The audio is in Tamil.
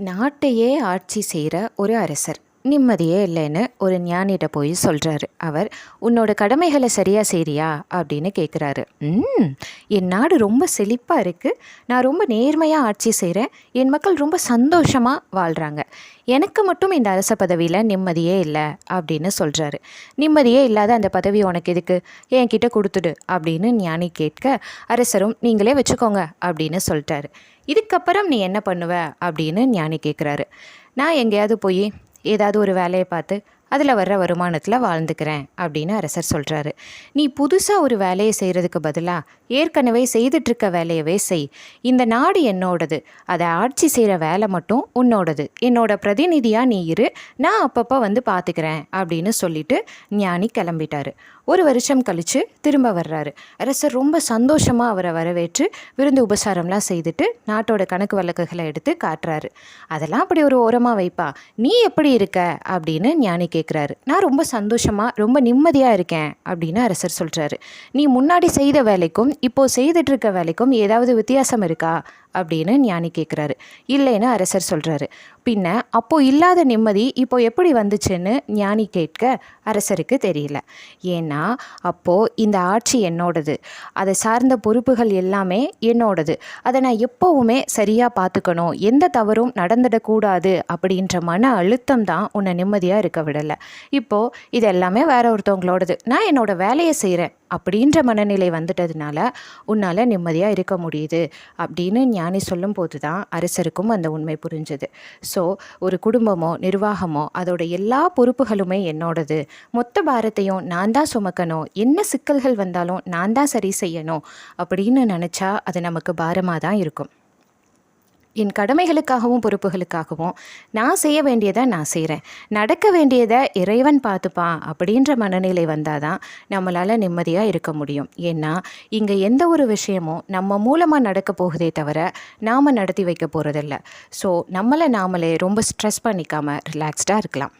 நாட்டையே ஆட்சி செய்கிற ஒரு அரசர். நிம்மதியே இல்லைன்னு ஒரு ஞானிகிட்ட போய் சொல்கிறாரு அவர் உன்னோட கடமைகளை சரியாக செய்றியா? அப்படின்னு கேட்குறாரு ம் என் நாடு ரொம்ப செழிப்பாக இருக்குது நான் ரொம்ப நேர்மையாக ஆட்சி செய்கிறேன் என் மக்கள் ரொம்ப சந்தோஷமாக வாழ்கிறாங்க எனக்கு மட்டும் இந்த அரச பதவியில் நிம்மதியே இல்லை அப்படின்னு சொல்கிறாரு நிம்மதியே இல்லாத அந்த பதவி உனக்கு எதுக்கு? என்கிட்ட கொடுத்துடு அப்படின்னு ஞானி கேட்க அரசரும் நீங்களே வச்சுக்கோங்க அப்படின்னு சொல்லிட்டாரு. இதுக்கப்புறம் நீ என்ன பண்ணுவ? அப்படின்னு ஞானி கேட்குறாரு நான் எங்கேயாவது போய் ஏதாவது ஒரு வேலையை பார்த்து அதில் வர்ற வருமானத்தில் வாழ்ந்துக்கிறேன் அப்படின்னு அரசர் சொல்கிறாரு நீ புதுசாக ஒரு வேலையை செய்கிறதுக்கு பதிலாக ஏற்கனவே செய்துட்ருக்க வேலையவே செய். இந்த நாடு என்னோடது. அதை ஆட்சி செய்கிற வேலை மட்டும் உன்னோடது. என்னோட பிரதிநிதியாக நீ இரு. நான் அப்பப்போ வந்து பார்த்துக்கிறேன் அப்படின்னு சொல்லிட்டு ஞானி கிளம்பிட்டாரு. ஒரு வருஷம் கழித்து திரும்ப வர்றாரு. அரசர் ரொம்ப சந்தோஷமாக அவரை வரவேற்று விருந்து உபசாரம்லாம் செய்துட்டு நாட்டோட கணக்கு வழக்குகளை எடுத்து காட்டுறாரு. அதெல்லாம் அப்படி ஒரு ஓரமாக வைப்பா? நீ எப்படி இருக்க? அப்படின்னு ஞானி கேட்குறாரு நான் ரொம்ப சந்தோஷமாக ரொம்ப நிம்மதியாக இருக்கேன் அப்படின்னு அரசர் சொல்கிறாரு நீ முன்னாடி செய்த வேலைக்கும் இப்போது செய்துட்டு இருக்க வேலைக்கும் ஏதாவது வித்தியாசம் இருக்கா? அப்படின்னு ஞானி கேட்குறாரு இல்லைன்னு அரசர் சொல்கிறாரு பின்ன அப்போது இல்லாத நிம்மதி இப்போ எப்படி வந்துச்சுன்னு ஞானி கேட்க அரசருக்கு தெரியல. ஏன்னா அப்போது இந்த ஆட்சி என்னோடது. அதை சார்ந்த பொறுப்புகள் எல்லாமே என்னோடது. அதை நான் எப்போவுமே சரியாக பார்த்துக்கணும். எந்த தவறும் நடந்துடக்கூடாது அப்படின்ற மன அழுத்தம் தான் உன்னை நிம்மதியாக இருக்க விடலை. இப்போது இது எல்லாமே வேற ஒருத்தவங்களோடது. நான் என்னோட வேலையை செய்கிறேன் அப்படின்ற மனநிலை வந்துட்டதுனால உன்னால் நிம்மதியாக இருக்க முடியுது அப்படின்னு ஞானி சொல்லும்போது தான் அரசருக்கும் அந்த உண்மை புரிஞ்சுது. ஸோ ஒரு குடும்பமோ நிர்வாகமோ அதோட எல்லா பொறுப்புகளுமே என்னோடது. மொத்த பாரத்தையும் நான் தான் சுமக்கணும். என்ன சிக்கல்கள் வந்தாலும் நான் தான் சரி செய்யணும் அப்படின்னு நினச்சா அது நமக்கு பாரமாக தான் இருக்கும். என் கடமைகளுக்காகவும் பொறுப்புகளுக்காகவும் நான் செய்ய வேண்டியதை நான் செய்கிறேன் நடக்க வேண்டியதை இறைவன் பார்த்துப்பான் அப்படின்ற மனநிலை வந்தால் தான் நம்மளால் நிம்மதியாக இருக்க முடியும். ஏன்னா இங்கே எந்த ஒரு விஷயமும் நம்ம மூலமாக நடக்க போகுதே தவிர நாம் நடத்தி வைக்க போகிறதில்ல ஸோ நம்மளை நாமளே ரொம்ப ஸ்ட்ரெஸ் பண்ணிக்காமல் ரிலாக்ஸ்டாக இருக்கலாம்.